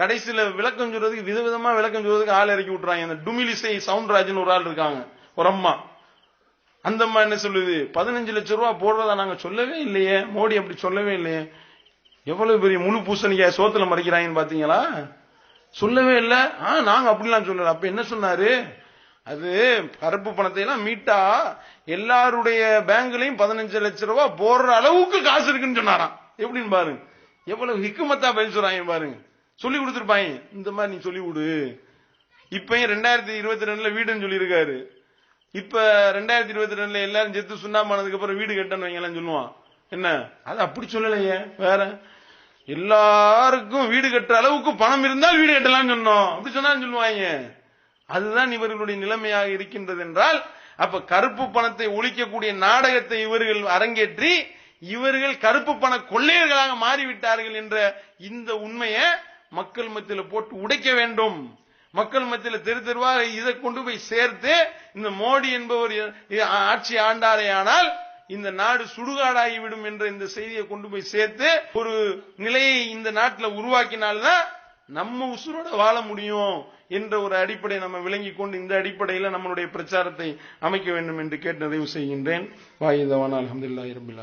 கடைசியில விளக்கம் சொல்றதுக்கு விதவிதமா விளக்கம் சொல்றதுக்கு ஆள் இறக்கி விட்டுறாங்க. அந்த டுமிலிசை சவுண்ட்ராஜ்னு ஒரு ஆள் இருக்காங்க. ஒரு அம்மா. அந்த அம்மா என்ன சொல்லுது? பதினஞ்சு லட்சம் ரூபா போடுறதா நாங்க சொல்லவே இல்லையே. மோடி அப்படி சொல்லவே இல்லையே. எவ்வளவு பெரிய முழு பூசணிக்காய் சோத்துல மறைக்கிறாங்கன்னு பாத்தீங்களா? சொல்லவே இல்லை. ஆ நாங்க அப்படிலாம் சொல்லல. அப்ப என்ன சொன்னாரு? அது கருப்பு பணத்தை எல்லாம் மீட்டா எல்லாருடைய பேங்க்லயும் பதினஞ்சு லட்சம் ரூபாய் போடுற அளவுக்கு காசு இருக்குன்னு சொன்னாராம். எப்படின்னு பாருங்க. எவ்வளவு ஹிக்குமத்தா பதில் சொல்றாங்க பாருங்க. சொல்லி கொடுத்துருப்பாங்க இந்த மாதிரி நீ சொல்லி கொடு. இப்பயும் ரெண்டாயிரத்தி இருபத்தி ரெண்டுல வீடுன்னு சொல்லியிருக்காரு. இப்ப ரெண்டாயிரத்தி இருபத்தி ரெண்டுல எல்லாரும் செத்து சுண்ணாம்பானதுக்கு அப்புறம் வீடு கட்டணும் வைங்கலாம் சொல்லுவான். என்ன? அது அப்படி சொல்லலையே. வேற. எல்லாருக்கும் வீடு கட்டுற அளவுக்கு பணம் இருந்தால் வீடு கட்டலாம்னு சொன்னோம். அப்படி சொன்னாலும் சொல்லுவாங்க. அதுதான் இவர்களுடைய நிலைமையாக இருக்கின்றது என்றால் அப்ப கருப்பு பணத்தை ஒழிக்கக்கூடிய நாடகத்தை இவர்கள் அரங்கேற்றி இவர்கள் கருப்பு பண கொள்ளையர்களாக மாறிவிட்டார்கள் என்ற இந்த உண்மையை மக்கள் மத்தியில் போட்டு உடைக்க வேண்டும். மக்கள் மத்தியில் தெரு தெருவா இதை கொண்டு போய் சேர்த்து இந்த மோடி என்பவர் ஆட்சி ஆண்டாரே ஆனால் இந்த நாடு சுடுகாடாகிவிடும் என்ற இந்த செய்தியை கொண்டு போய் சேர்த்து ஒரு நிலையை இந்த நாட்டில் உருவாக்கினால்தான் நம்ம உசுரோட வாழ முடியும் என்ற ஒரு அடிப்படை நம்ம விளங்கி கொண்டு இந்த அடிப்படையில் நம்மளுடைய பிரச்சாரத்தை அமைக்க வேண்டும் என்று கேட்டு நிறைவு செய்கின்றேன். வாயுதவான் அலமதுல்லாஹி ரபில்